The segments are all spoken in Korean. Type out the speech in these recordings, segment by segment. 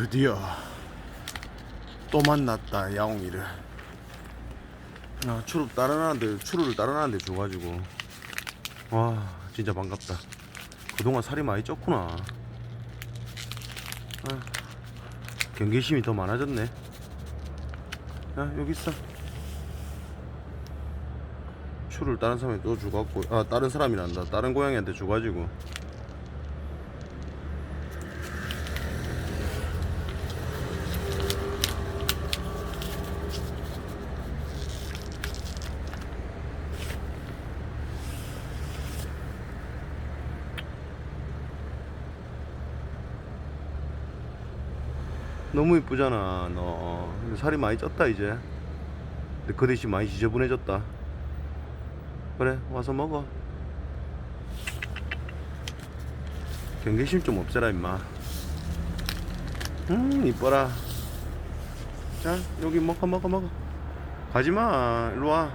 드디어 또 만났다 야옹이를. 아, 추루 따라나는데 추루를 따라나는데 줘가지고. 와 진짜 반갑다. 그동안 살이 많이 쪘구나. 아, 경계심이 더 많아졌네. 야 여기 있어. 추루를 다른 사람이 또 줘갖고 아 다른 사람이란다. 다른 고양이한테 줘가지고 너무 이쁘잖아 너. 근데 살이 많이 쪘다 이제. 근데 그 대신 많이 지저분해졌다. 그래 와서 먹어. 경계심 좀 없애라 임마. 음 이뻐라. 자 여기 먹어 먹어 먹어. 가지마. 일로와.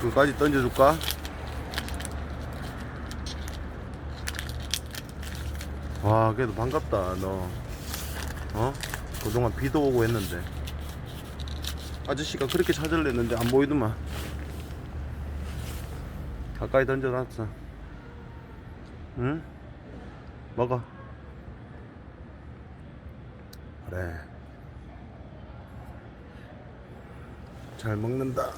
그거까지 던져줄까? 와 그래도 반갑다 너 어? 그동안 비도 오고 했는데. 아저씨가 그렇게 찾으려 했는데 안 보이더만. 가까이 던져놨어. 응? 먹어. 그래. 잘 먹는다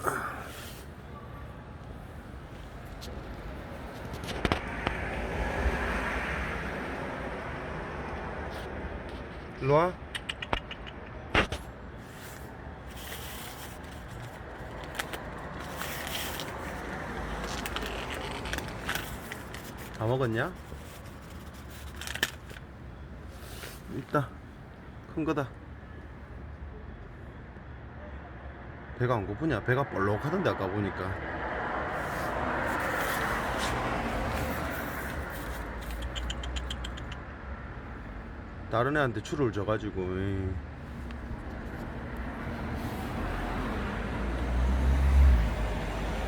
일로와 다 먹었냐? 있다 큰 거다 배가 안 고프냐? 배가 볼록하던데 아까 보니까 다른 애한테 추를 줘가지고 에이.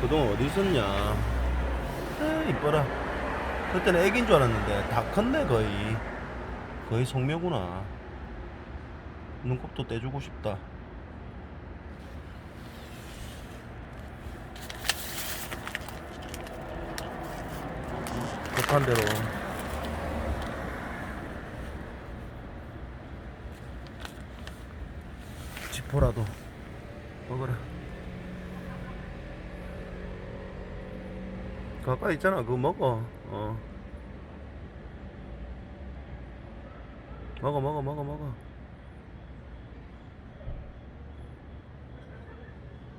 그동안 어디 있었냐? 아 이뻐라. 그때는 애기인 줄 알았는데 다 컸네 거의. 거의 성묘구나. 눈곱도 떼주고 싶다. 급한 대로 지포라도 먹어라. 가까이 있잖아 그거 먹어. 어. 먹어 먹어 먹어 먹어.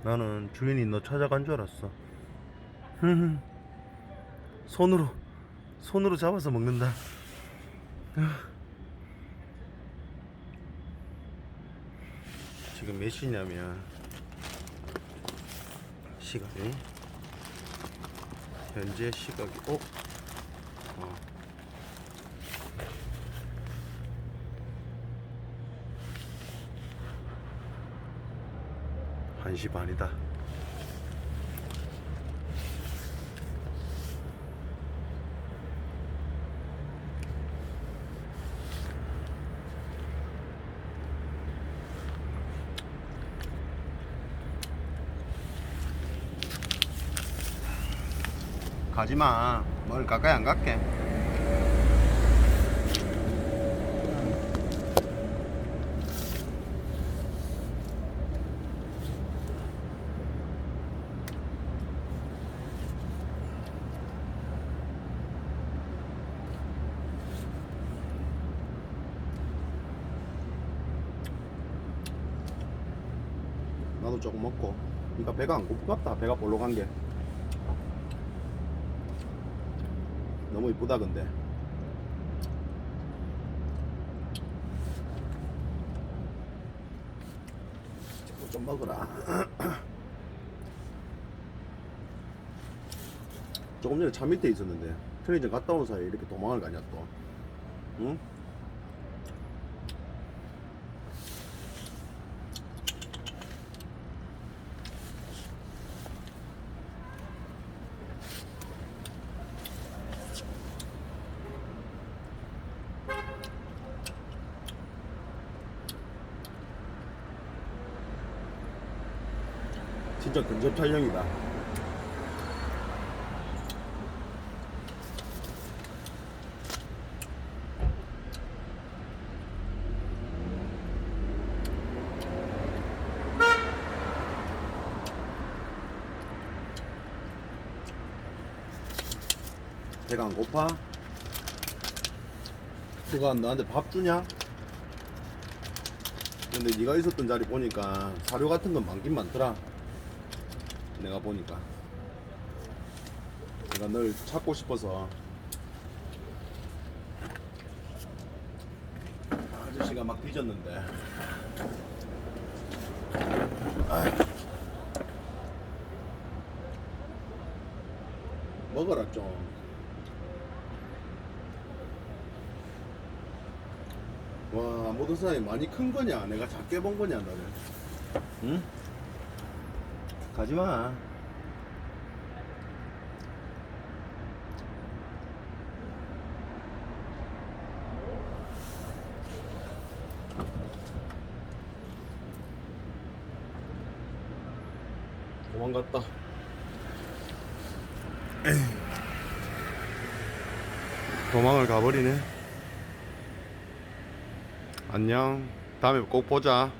나는 주인이 너 찾아간 줄 알았어. 손으로 손으로 잡아서 먹는다 지금 몇 시냐면 시각이 현재 시각이 어? 어. 한시 반이다 가지마. 뭘 가까이 안 갈게. 나도 조금 먹고. 그러니까 배가 안 고프겠다. 배가 볼록한 게 너무 이쁘다 근데. 좀 먹어라. 조금 전에 차 밑에 있었는데 편의점 갔다 온 사이에 이렇게 도망을 가냐 또 응? 진짜 근접 촬영이다. 배가 안 고파? 누가 너한테 밥 주냐? 근데 네가 있었던 자리 보니까 사료 같은 건 많긴 많더라. 내가 보니까. 내가 널 찾고 싶어서. 아저씨가 막 뒤졌는데. 먹어라 좀. 와 모터사이 많이 큰 거냐? 내가 작게 본 거냐 너는? 응? 가지마. 도망갔다. 도망을 가버리네. 안녕. 다음에 꼭 보자.